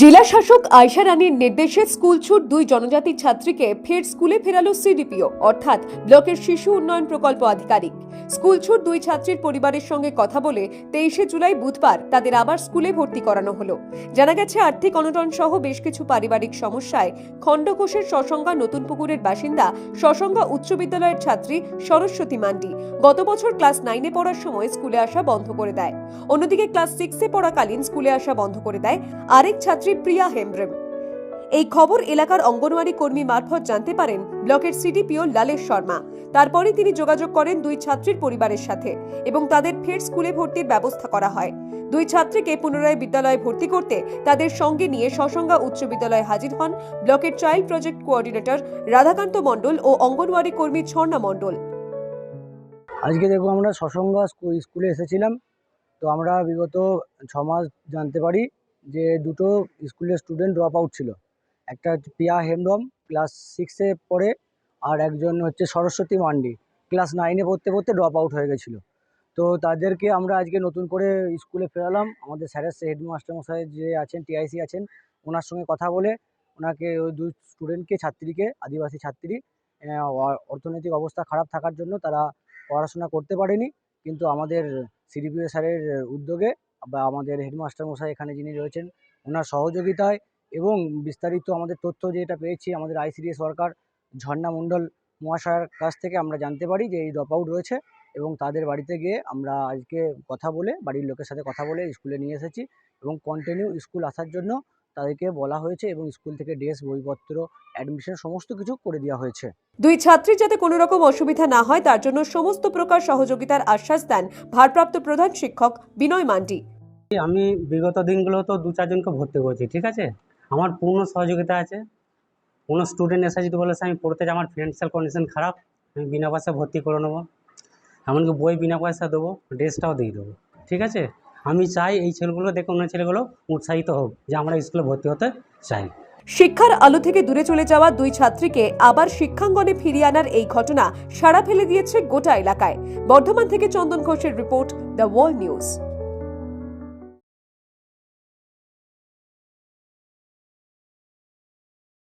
জেলা শাসক আয়সা রানীর নির্দেশে স্কুল ছুট দুই জনজাতির ছাত্রীকে ফের স্কুলে ফেরালো সিডিপিও, অর্থাৎ ব্লকের শিশু উন্নয়ন প্রকল্প আধিকারিক। স্কুল ছুট দুই ছাত্রীর পরিবারের সঙ্গে কথা বলে তেইশে জুলাই বুধবার তাদের আবার স্কুলে ভর্তি করানো হলো। জানা গেছে, আর্থিক অনটন সহ বেশ কিছু পারিবারিক সমস্যায় খণ্ডঘোষের সসংজ্ঞা নতুন পুকুরের বাসিন্দা সসংজ্ঞা উচ্চ বিদ্যালয়ের ছাত্রী সরস্বতী মান্ডি গত বছর ক্লাস নাইনে পড়ার সময় স্কুলে আসা বন্ধ করে দেয়। অন্যদিকে ক্লাস সিক্সে পড়াকালীন স্কুলে আসা বন্ধ করে দেয় আরেক ছাত্রী প্রিয়া হেমব্রেম। এই খবর এলাকার অঙ্গনওয়াড়ি কর্মী মারফত জানতে পারেন ব্লকের সিডিপিও লালেশ শর্মা। তারপরে তিনি যোগাযোগ করেন দুই ছাত্রীর পরিবারের সাথে এবং তাদের ফের স্কুলে ভর্তির ব্যবস্থা করা হয়। দুই ছাত্রীকে পুনরায় বিদ্যালয়ে ভর্তি করতে তাদের সঙ্গে নিয়ে সসংজ্ঞা উচ্চ বিদ্যালয়ে হাজির হন ব্লকের child project coordinator Radhakanta Mondal ও অঙ্গনওয়াড়ি কর্মী ছর্ণা মণ্ডল। আজকে দেখো আমরা স্কু- স্কুলে এসেছিলাম। তো আমরা বিগত ছ মাস জানতে পারি যে দুটো স্কুলের স্টুডেন্ট ড্রপ আউট ছিল। একটা পিয়া হেমব্রম ক্লাস সিক্সে পড়ে, আর একজন হচ্ছে সরস্বতী মান্ডি। ক্লাস নাইনে পড়তে পড়তে ড্রপ আউট হয়ে গেছিল। তো তাদেরকে আমরা আজকে নতুন করে স্কুলে ফেরালাম। আমাদের স্যারের হেডমাস্টার মশাই যে আছেন টিআইসি আছেন, ওনার সঙ্গে কথা বলে ওনাকে ওই দুই স্টুডেন্টকে ছাত্রীকে, আদিবাসী ছাত্রী অর্থনৈতিক অবস্থা খারাপ থাকার জন্য তারা পড়াশোনা করতে পারেনি। কিন্তু আমাদের সিডিপিও স্যারের উদ্যোগে বা আমাদের হেডমাস্টার মশাই এখানে যিনি রয়েছেন, ওনার সহযোগিতায় এবং বিস্তারিত আমাদের তথ্য যেটা পেয়েছি আমাদের আইসিডিএস সরকার ঝর্ণা মণ্ডল মহাশয়ের কাছ থেকে আমরা জানতে পারি যে এই ড্রপ আউট রয়েছে এবং তাদের বাড়িতে গিয়ে আমরা আজকে কথা বলে বাড়ির লোকের সাথে কথা বলে স্কুলে নিয়ে এসেছি এবং কন্টিনিউ স্কুল আসার জন্য তাদেরকে বলা হয়েছে এবং স্কুল থেকে ড্রেস বইপত্র অ্যাডমিশন সমস্ত কিছু করে দেওয়া হয়েছে। দুই ছাত্রীর যাতে কোনো রকম অসুবিধা না হয় তার জন্য সমস্ত প্রকার সহযোগিতার আশ্বাস দেন ভারপ্রাপ্ত প্রধান শিক্ষক বিনয় মান্ডি। আমি বিগত দিনগুলো তো দু চারজনকে ভর্তি করেছি ঠিক আছে? আমার পূর্ণ সহযোগিতা আছে। কোনো স্টুডেন্ট এসে যদি বলে "স্যার, আমি পড়তে চাই আমার ফিনান্সিয়াল কন্ডিশন খারাপ আমি বিনা পয়সায় ভর্তি করে নেব। এমনকি বই বিনা পয়সা দেবো ড্রেসটাও দিয়ে দেবো। ঠিক আছে? আমি চাই এই ছেলেগুলো দেখে অন্য ছেলেগুলো উৎসাহিত হোক যে আমরা স্কুলে ভর্তি হতে চাই। শিক্ষার আলো থেকে দূরে চলে যাওয়া দুই ছাত্রীকে আবার শিক্ষাঙ্গনে ফিরিয়ে আনার এই ঘটনা সাড়া ফেলে দিয়েছে গোটা এলাকায়। বর্ধমান থেকে চন্দন ঘোষের রিপোর্ট দ্য ওয়ার্ল্ড নিউজ।